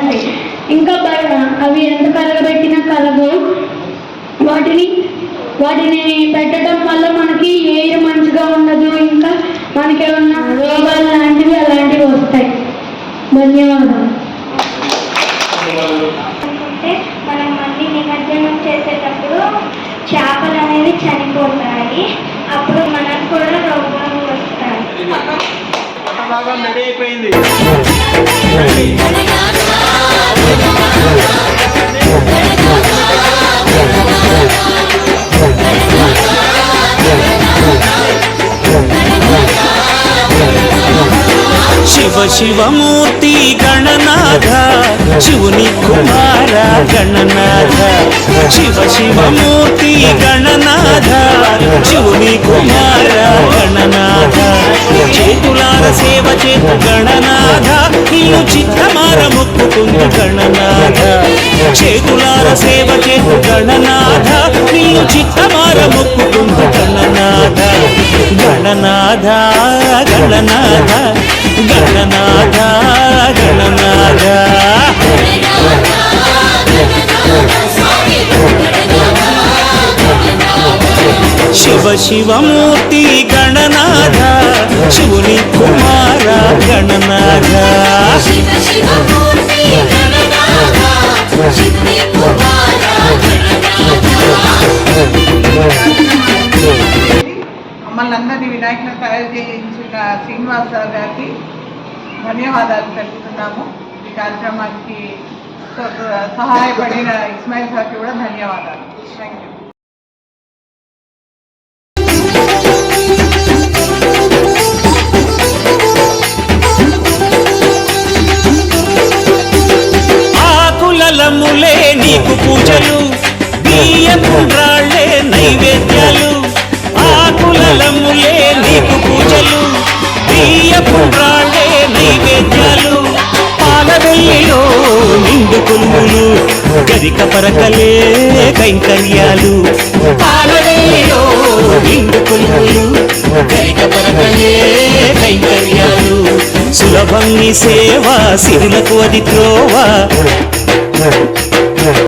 కలగాలి ఇంకా బాగా అవి ఎంత కలగబెట్టినా కలగవు. వాటిని వాటిని పెట్టడం వల్ల మనకి ఏది మంచిగా ఉండదు. ఇంకా మనకి ఏమన్నా రోగాలు లాంటివి అలాంటివి వస్తాయి. ధన్యవాదాలు. మనం మళ్ళీ చేసేటప్పుడు చేపలు అనేవి చనిపోతాయి. అప్పుడు మనకు కూడా రోగాలు వస్తాయి. శివ శివమూర్తి గణనాథ శివుని కుమార గణనాథ శివ శివమూర్తి గణనాథ శివుని కుమార గణనాథ. చేతులార సేవ చేతు గణనాథ నీవు చిత్తమార ముక్కుతుంది గణనాథ. చేతులార సేవ చేతు గణనాథ నీవు చిత్తమార ముక్కుతుంది గణనాథ. గణనాథ గణనాథ. శివమూర్తి గణనాథ శివుని కుమార గణనాథ. శివ శివమూర్తి గణనాథ శివుని కుమార మమ్మల్ని అందరినీ వినాయకులను తయారు చేయించిన శ్రీనివాస్ రావు గారికి ధన్యవాదాలు తెలుపుతున్నాము. ఈ కార్యక్రమానికి సహ- సహాయపడిన ఇస్మాయిల్ సార్కి కూడా ధన్యవాదాలు. థ్యాంక్ యూ ఫలములే నీకు పూజలు బియ్యపు రాళ్ళే నైవేద్యాలు ఆకులములే నీకు పూజలు బియ్యపు రాళ్ళే నైవేద్యాలు పాలవెల్లిలో నిండు కొలుములు గరిక పరకలే కైంకర్యాలు పాలవెల్లిలో నిండు కొలుములు గరిక పరకలే కైంకర్యాలు సులభం నీ సేవ సిరులకు అది త్రోవ É.